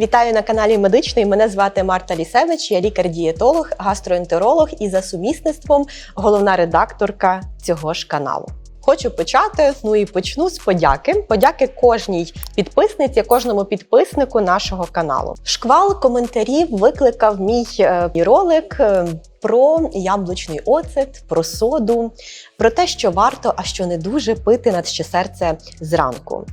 Вітаю на каналі Медичний. Мене звати Марта Лісевич, я лікар-дієтолог, гастроентеролог і за сумісництвом головна редакторка цього ж каналу. Хочу почати. Ну і почну з подяки. Подяки кожній підписниці, кожному підписнику нашого каналу. Шквал коментарів викликав мій е, ролик е, про яблучний оцет, про соду, про те, що варто, а що не дуже пити на ще серце зранку.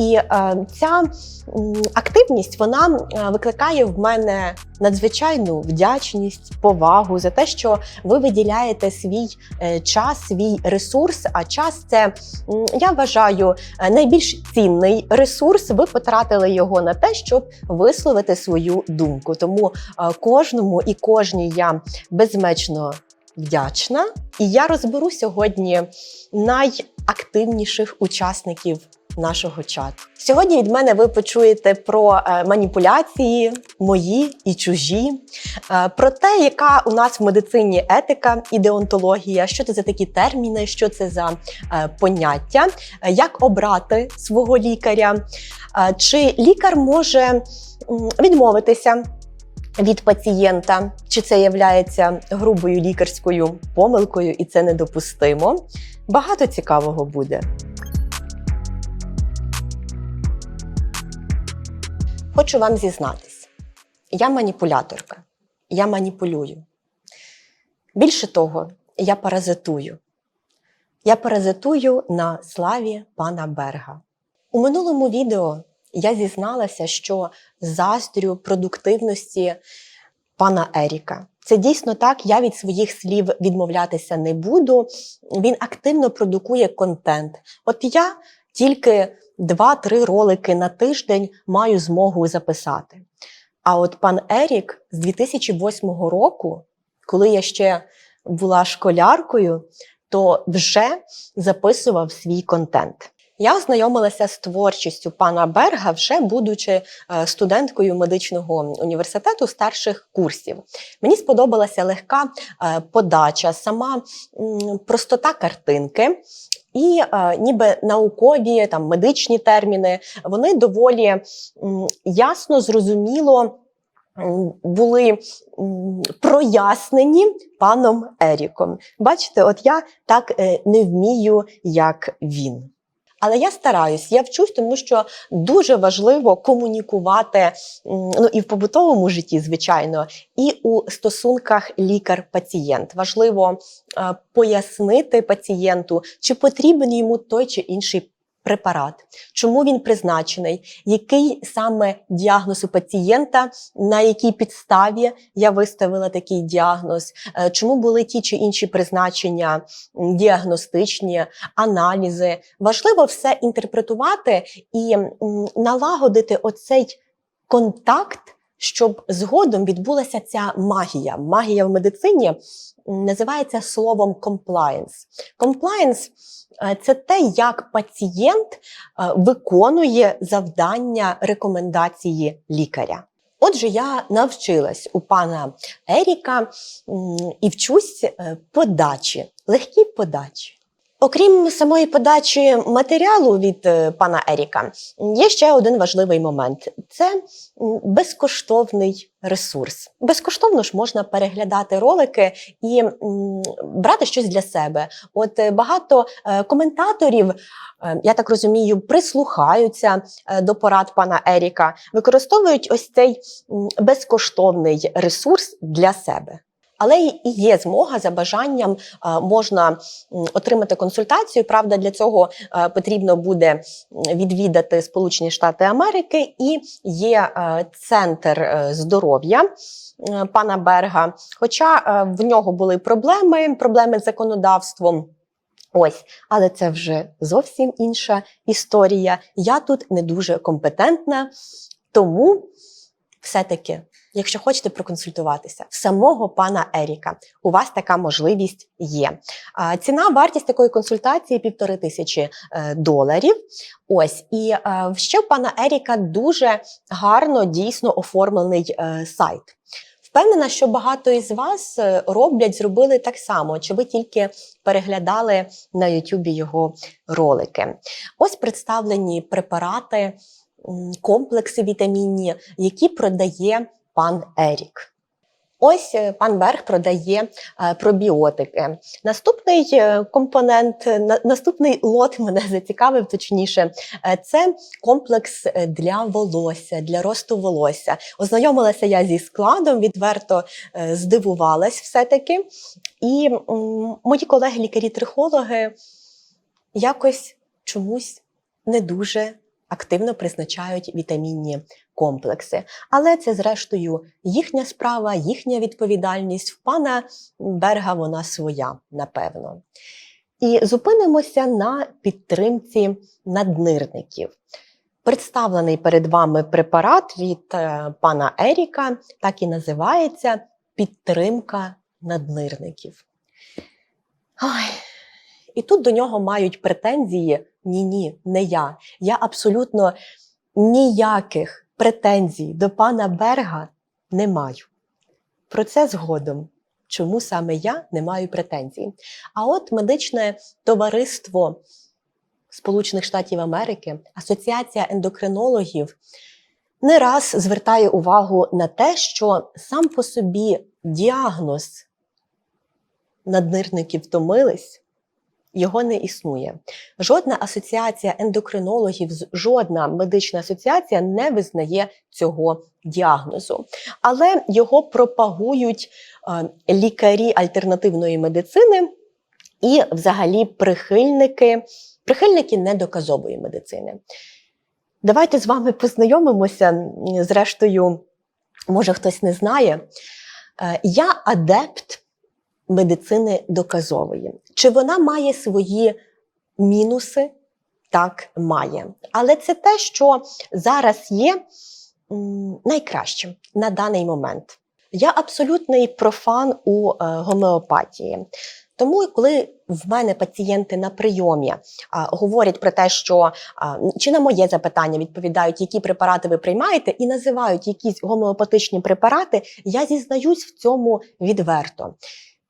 І е, ця активність вона е, викликає в мене надзвичайну вдячність, повагу за те, що ви виділяєте свій е, час, свій ресурс. А час це я вважаю найбільш цінний ресурс. Ви потратили його на те, щоб висловити свою думку. Тому кожному і кожній я безмежно вдячна. І я розберу сьогодні найактивніших учасників нашого чату. Сьогодні від мене ви почуєте про е, маніпуляції, мої і чужі, е, про те, яка у нас в медицині етика і деонтологія, що це за такі терміни, що це за е, поняття, як обрати свого лікаря, чи лікар може відмовитися. Від пацієнта, чи це є грубою лікарською помилкою, і це недопустимо. Багато цікавого буде. Хочу вам зізнатись: я маніпуляторка, я маніпулюю. Більше того, я паразитую. Я паразитую на славі пана Берга. У минулому відео я зізналася, що заздрю продуктивності пана Еріка. Це дійсно так. Я від своїх слів відмовлятися не буду. Він активно продукує контент. От я тільки 2-3 ролики на тиждень маю змогу записати. А от пан Ерік з 2008 року, коли я ще була школяркою, то вже записував свій контент. Я ознайомилася з творчістю пана Берга, вже будучи е, студенткою медичного університету старших курсів. Мені сподобалася легка е, подача, сама простота картинки. І е, ніби наукові там медичні терміни вони доволі м, ясно, зрозуміло були прояснені паном Еріком. Бачите, от я так е, не вмію, як він. Але я стараюсь, я вчусь, тому що дуже важливо комунікувати ну і в побутовому житті, звичайно, і у стосунках лікар-пацієнт. Важливо е, пояснити пацієнту, чи потрібен йому той чи інший препарат, чому він призначений, який саме діагноз у пацієнта, на якій підставі я виставила такий діагноз, е, чому були ті чи інші призначення діагностичні, аналізи. Важливо все інтерпретувати і налагодити оцей контакт. Щоб згодом відбулася ця магія. Магія в медицині називається словом compliance. Compliance е, – це те, як пацієнт е, виконує завдання рекомендації лікаря. Отже, я навчилась у пана Еріка і вчусь е, подачі, легкій подачі. Окрім самої подачі матеріалу від е, пана Еріка, є ще один важливий момент: це безкоштовний ресурс. Безкоштовно ж можна переглядати ролики і брати щось для себе. От е, багато е, коментаторів, я так розумію, прислухаються до порад пана Еріка, використовують ось цей безкоштовний ресурс для себе. Але і є змога за бажанням можна отримати консультацію. Правда, для цього потрібно буде відвідати Сполучені Штати Америки і є центр е, здоров'я пана Берга. Хоча е, в нього були проблеми, проблеми з законодавством. Ось, але це вже зовсім інша історія. Я тут не дуже компетентна, тому все-таки, якщо хочете проконсультуватися, в самого пана Еріка у вас така можливість є. Ціна, вартість такої консультації півтори тисячі е, доларів. Ось і ще в пана Еріка дуже гарно дійсно оформлений е, сайт. Впевнена, що багато із вас е, роблять, зробили так само, чи ви тільки переглядали на Ютубі його ролики. Ось представлені препарати комплекси вітамінні, які продає пан Ерік. Ось е, пан Берг продає е, пробіотики. Наступний е, компонент, е, наступний лот мене зацікавив точніше. е, Це комплекс е, для волосся, для росту волосся. Ознайомилася я зі складом, відверто е, здивувалась все-таки. І мої колеги-лікарі-трихологи якось чомусь не дуже активно призначають вітамінні комплекси. Але це, зрештою, їхня справа, їхня відповідальність. В пана Берга вона своя, напевно. І зупинимося на підтримці наднирників. Представлений перед вами препарат від е, пана Еріка так і називається підтримка наднирників. Ой. І тут до нього мають претензії ні, ні, не я. Я абсолютно ніяких претензій до пана Берга не маю. Про це згодом. Чому саме я не маю претензій? А от медичне товариство Сполучених Штатів Америки, Асоціація ендокринологів не раз звертає увагу на те, що сам по собі діагноз наднирники втомились, його не існує. Жодна асоціація ендокринологів, жодна медична асоціація не визнає цього діагнозу. Але його пропагують е, лікарі альтернативної медицини і, взагалі, прихильники, прихильники недоказової медицини. Давайте з вами познайомимося. Зрештою, може хтось не знає. Е, Я адепт медицини доказової. Чи вона має свої мінуси? Так, має. Але це те, що зараз є найкращим на даний момент. Я абсолютний профан у е, гомеопатії. Тому, коли в мене пацієнти на прийомі а, говорять про те, що а, чи на моє запитання відповідають, які препарати ви приймаєте, і називають якісь гомеопатичні препарати, я зізнаюсь в цьому відверто.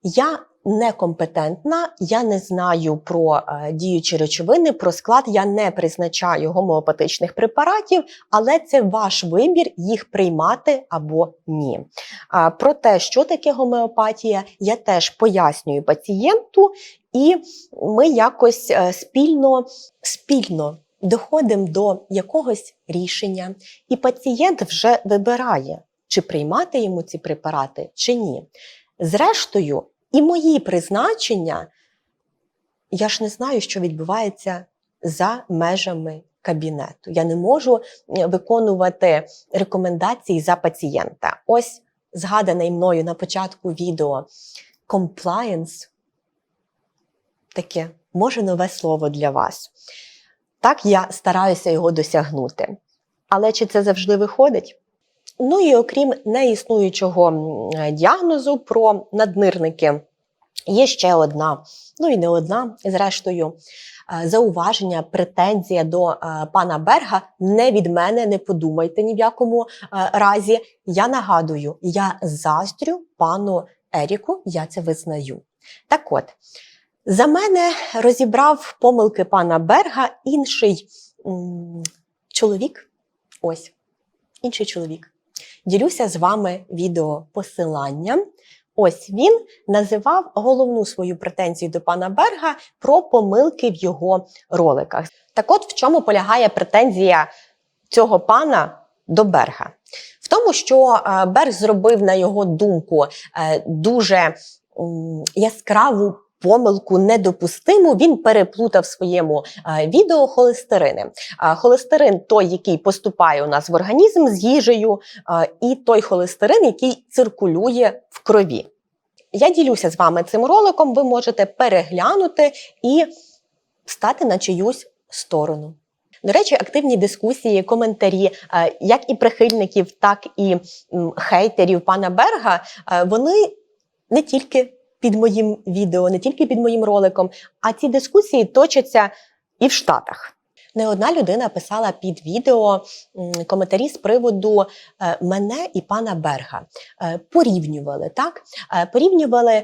Я некомпетентна, я не знаю про е, діючі речовини, про склад, я не призначаю гомеопатичних препаратів, але це ваш вибір їх приймати або ні. А, про те, що таке гомеопатія, я теж пояснюю пацієнту, і ми якось е, спільно, спільно доходимо до якогось рішення, і пацієнт вже вибирає, чи приймати йому ці препарати, чи ні. Зрештою, і мої призначення, я ж не знаю, що відбувається за межами кабінету. Я не можу е, виконувати рекомендації за пацієнта. Ось згаданий мною на початку відео compliance. Таке, може, нове слово для вас. Так я стараюся його досягнути. Але чи це завжди виходить? Ну і окрім неіснуючого діагнозу про наднирники, є ще одна, ну і не одна, зрештою, е, зауваження, претензія до е, пана Берга не від мене, не подумайте ні в якому е, разі. Я нагадую, я заздрю пану Еріку, я це визнаю. Так от, за мене розібрав помилки пана Берга інший м, чоловік. Ось, інший чоловік. Ділюся з вами відео посиланням. Ось він називав головну свою претензію до пана Берга про помилки в його роликах. Так от в чому полягає претензія цього пана до Берга? В тому, що е, Берг зробив, на його думку, е, дуже яскраву помилку недопустиму. Він переплутав в своєму відео холестерини. Холестерин той, який поступає у нас в організм з їжею, і той холестерин, який циркулює в крові. Я ділюся з вами цим роликом, ви можете переглянути і стати на чиюсь сторону. До речі, активні дискусії, коментарі, як і прихильників, так і хейтерів пана Берга, вони не тільки під моїм відео, не тільки під моїм роликом, а ці дискусії точаться і в Штатах. Не одна людина писала під відео коментарі з приводу е, мене і пана Берга. Е, Порівнювали так, Е, порівнювали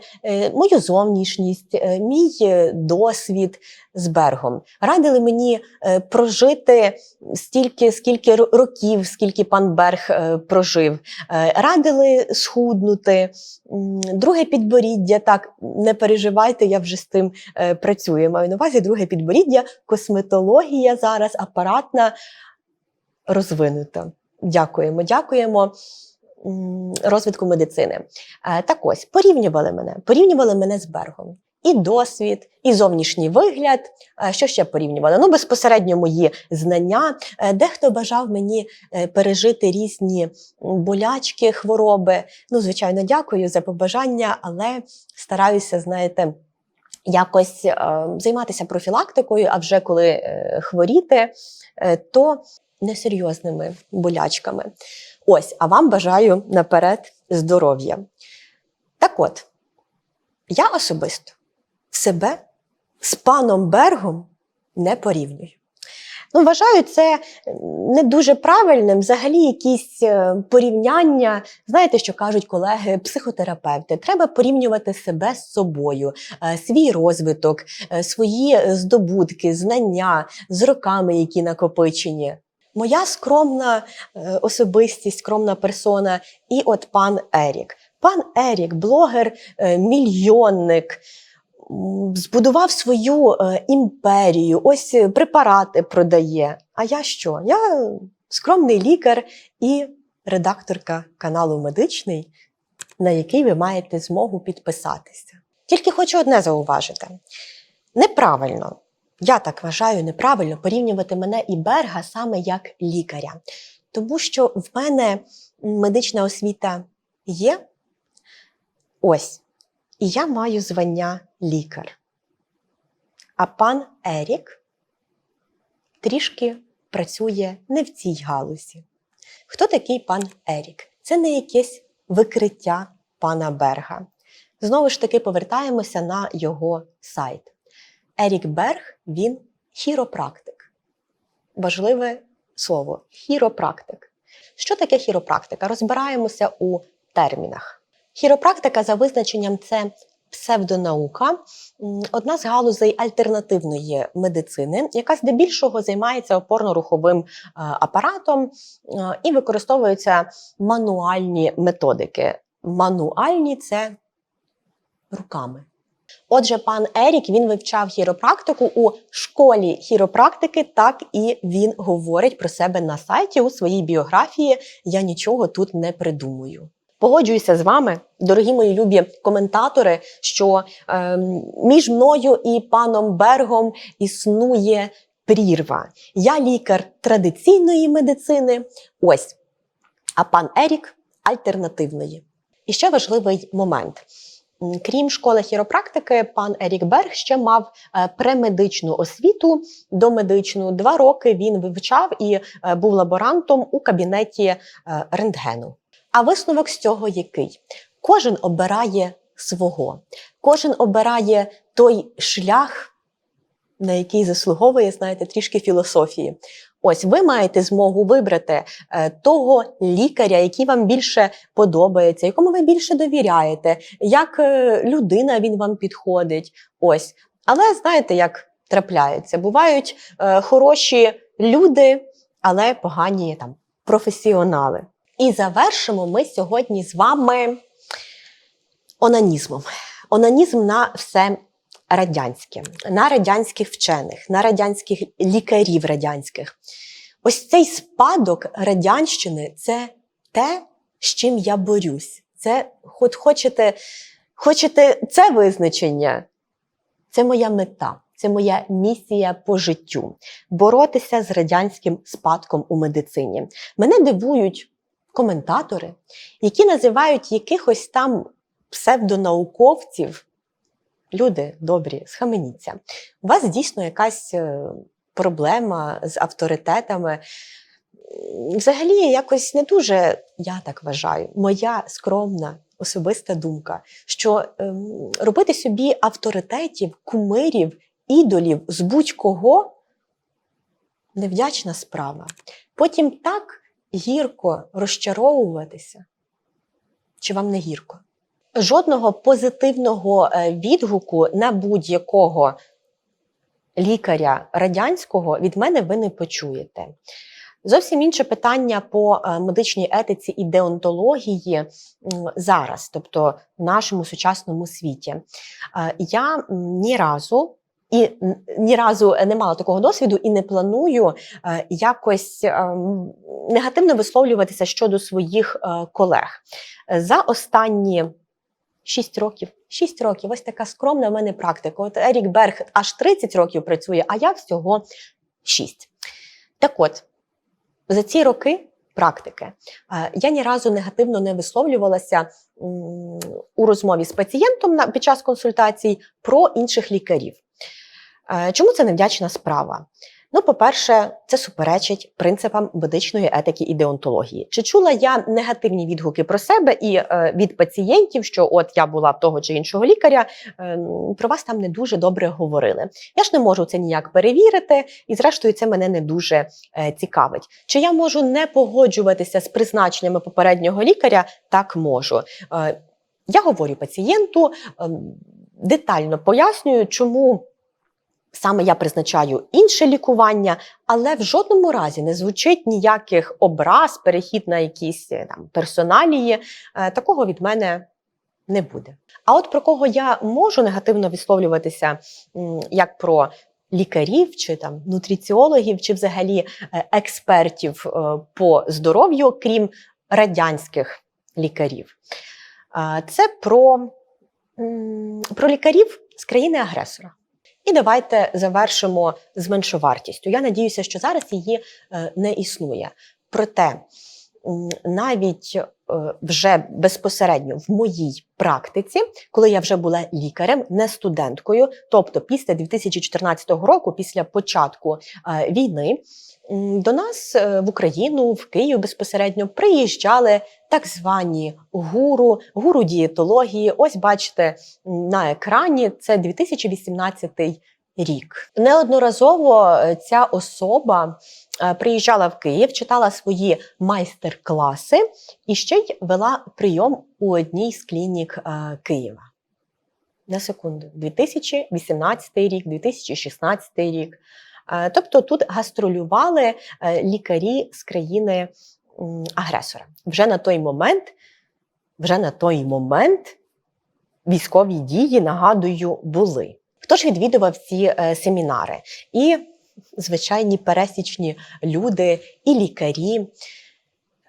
мою зовнішність, мій досвід з Бергом. Радили мені е, прожити стільки, скільки років, скільки пан Берг е, прожив. Е, Радили схуднути. Друге підборіддя, так не переживайте, я вже з тим працюю. Маю на увазі друге підборіддя, косметологія зараз апаратна розвинута. Дякуємо, дякуємо розвитку медицини. Так ось порівнювали мене, порівнювали мене з Бергом. І досвід, і зовнішній вигляд. Е, Що ще порівнювали? Ну, безпосередньо мої знання. Е, Дехто бажав мені е, пережити різні болячки, хвороби. Ну, звичайно, дякую за побажання, але стараюся, знаєте, якось е, займатися профілактикою, а вже коли е, хворіти, е, то несерйозними болячками. Ось, а вам бажаю наперед здоров'я. Так от, я особисто себе з паном Бергом не порівнюю. Ну, вважаю це не дуже правильним. Взагалі, якісь е, порівняння. Знаєте, що кажуть колеги, психотерапевти, треба порівнювати себе з собою, е, свій розвиток, е, свої здобутки, знання з роками, які накопичені. Моя скромна особистість, скромна персона, і от пан Ерік. Пан Ерік, блогер, мільйонник, збудував свою е, імперію, ось е, препарати продає. А я що? Я скромний лікар і редакторка каналу Медичний, на який ви маєте змогу підписатися. Тільки хочу одне зауважити: неправильно, я так вважаю, неправильно порівнювати мене і Берга саме як лікаря. Тому що в мене медична освіта є. Ось. І я маю звання лікар. А пан Ерік трішки працює не в цій галузі. Хто такий пан Ерік? Це не якесь викриття пана Берга. Знову ж таки, повертаємося на його сайт. Ерік Берг він хіропрактик. Важливе слово хіропрактик. Що таке хіропрактика? Розбираємося у термінах. Хіропрактика за визначенням це псевдонаука, одна з галузей альтернативної медицини, яка здебільшого займається опорно-руховим е, апаратом е, і використовуються мануальні методики. Мануальні це руками. Отже, пан Ерік він вивчав хіропрактику у школі хіропрактики, так і він говорить про себе на сайті у своїй біографії. Я нічого тут не придумую. Погоджуюся з вами, дорогі мої любі коментатори, що е, між мною і паном Бергом існує прірва. Я лікар традиційної медицини, ось, а пан Ерік альтернативної. І ще важливий момент. Крім школи хіропрактики, пан Ерік Берг ще мав е, премедичну освіту домедичну. Два роки він вивчав і е, був лаборантом у кабінеті е, рентгену. А висновок з цього який? Кожен обирає свого, кожен обирає той шлях, на який заслуговує, знаєте, трішки філософії. Ось ви маєте змогу вибрати е, того лікаря, який вам більше подобається, якому ви більше довіряєте, як е, людина він вам підходить. Ось. Але знаєте, як трапляється? Бувають е, хороші люди, але погані там професіонали. І завершимо ми сьогодні з вами онанізмом. Онанізм на все радянське, на радянських вчених, на радянських лікарів радянських. Ось цей спадок радянщини це те, з чим я борюсь. Це, хоч хочете, хочете це визначення, це моя мета. Це моя місія по життю боротися з радянським спадком у медицині. Мене дивують коментатори, які називають якихось там псевдонауковців. Люди добрі, схаменіться. У вас дійсно якась е, проблема з авторитетами. Взагалі, якось не дуже, я так вважаю, моя скромна особиста думка, що ем, робити собі авторитетів, кумирів, ідолів з будь-кого невдячна справа. Потім так гірко розчаровуватися. Чи вам не гірко? Жодного позитивного е, відгуку на будь-якого лікаря радянського від мене ви не почуєте. Зовсім інше питання по е, медичній етиці і деонтології зараз, тобто в нашому сучасному світі. Е, Я ні разу. І ні разу не мала такого досвіду і не планую е, якось ем, негативно висловлюватися щодо своїх е, колег. За останні 6 років, 6 років, ось така скромна в мене практика. От Ерік Берг аж 30 років працює, а я всього 6. Так от, за ці роки практики е, я ні разу негативно не висловлювалася у розмові з пацієнтом під час консультацій про інших лікарів. Е, Чому це невдячна справа? Ну, по-перше, це суперечить принципам медичної етики і деонтології. Чи чула я негативні відгуки про себе і е, від пацієнтів, що от я була того чи іншого лікаря, е, про вас там не дуже добре говорили. Я ж не можу це ніяк перевірити, і зрештою це мене не дуже е, цікавить. Чи я можу не погоджуватися з призначеннями попереднього лікаря? Так можу. Е, я говорю пацієнту, ем, детально пояснюю, чому саме я призначаю інше лікування, але в жодному разі не звучить ніяких образ, перехід на якісь е, там персоналії. Е, Такого від мене не буде. А от про кого я можу негативно висловлюватися, як про лікарів, чи там нутриціологів, чи взагалі е, експертів по здоров'ю, крім радянських лікарів. Це про, про лікарів з країни-агресора. І давайте завершимо з. Я надіюся, що зараз її е, не існує. Проте навіть е, вже безпосередньо в моїй практиці, коли я вже була лікарем, не студенткою, тобто після 2014 року, після початку е, війни, до нас е, в Україну, в Київ безпосередньо приїжджали так звані гуру, гуру дієтології. Ось бачите на екрані це 2018 рік. Неодноразово е, ця особа е, приїжджала в Київ, читала свої майстер-класи і ще й вела прийом у одній з клінік е, Києва. На секунду, 2018 рік, 2016 рік. Тобто тут гастролювали лікарі з країни агресора. Вже на той момент, вже на той момент військові дії, нагадую, були. Хто відвідував ці е, семінари? І звичайні пересічні люди, і лікарі.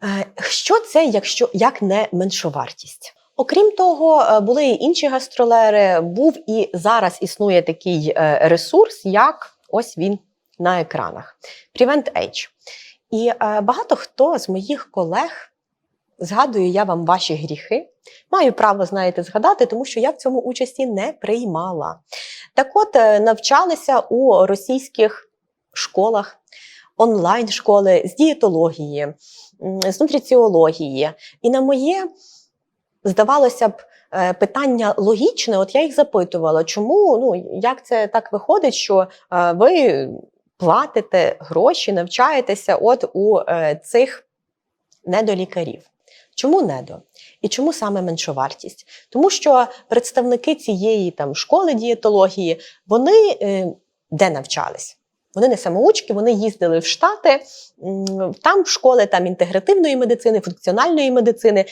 Е, Що це, якщо як не меншовартість? Окрім того, е, були і інші гастролери. Був і зараз існує такий ресурс, як ось він на екранах. Prevent Age. І багато хто з моїх колег згадую я вам ваші гріхи. Маю право, знаєте, згадати, тому що я в цьому участі не приймала. Так от е, навчалися у російських школах, онлайн-школи з дієтології, з нутриціології. І на моє, здавалося б, е, питання логічне, от я їх запитувала, чому, ну, як це так виходить, що е, ви платите гроші, навчаєтеся от у цих недолікарів. Чому недо? І чому саме меншовартість? Тому що представники цієї там школи дієтології, вони е, де навчались? Вони не самоучки, вони їздили в Штати, там школи там інтегративної медицини, функціональної медицини,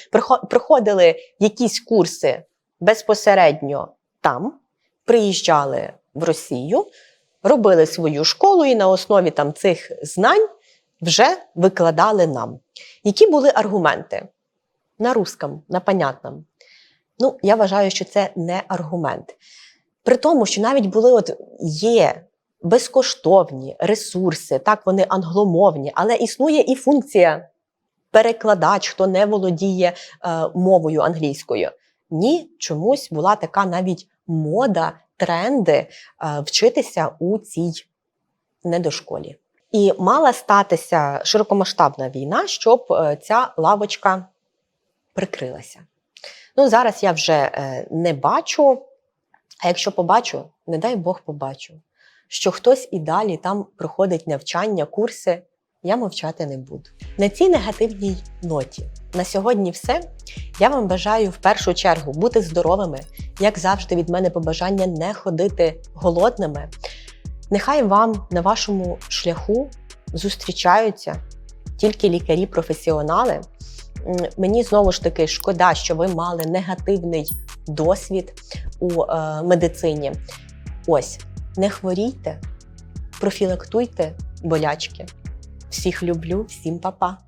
проходили якісь курси безпосередньо там, приїжджали в Росію, робили свою школу і на основі там цих знань вже викладали нам. Які були аргументи? На русском, на понятном. Ну, я вважаю, що це не аргумент. При тому, що навіть були от є безкоштовні ресурси, так вони англомовні, але існує і функція перекладач, хто не володіє е, мовою англійською. Ні, чомусь була така навіть мода, тренди е, вчитися у цій недошколі. І мала статися широкомасштабна війна, щоб е, ця лавочка прикрилася. Ну, зараз я вже е, не бачу, а якщо побачу, не дай Бог побачу. що хтось і далі там проходить навчання, курси, я мовчати не буду. На цій негативній ноті на сьогодні все. Я вам бажаю в першу чергу бути здоровими, як завжди, від мене побажання не ходити голодними. Нехай вам на вашому шляху зустрічаються тільки лікарі-професіонали. Мені знову ж таки шкода, що ви мали негативний досвід у е, медицині. Ось, не хворійте, профілактуйте болячки. Всіх люблю, всім па-па!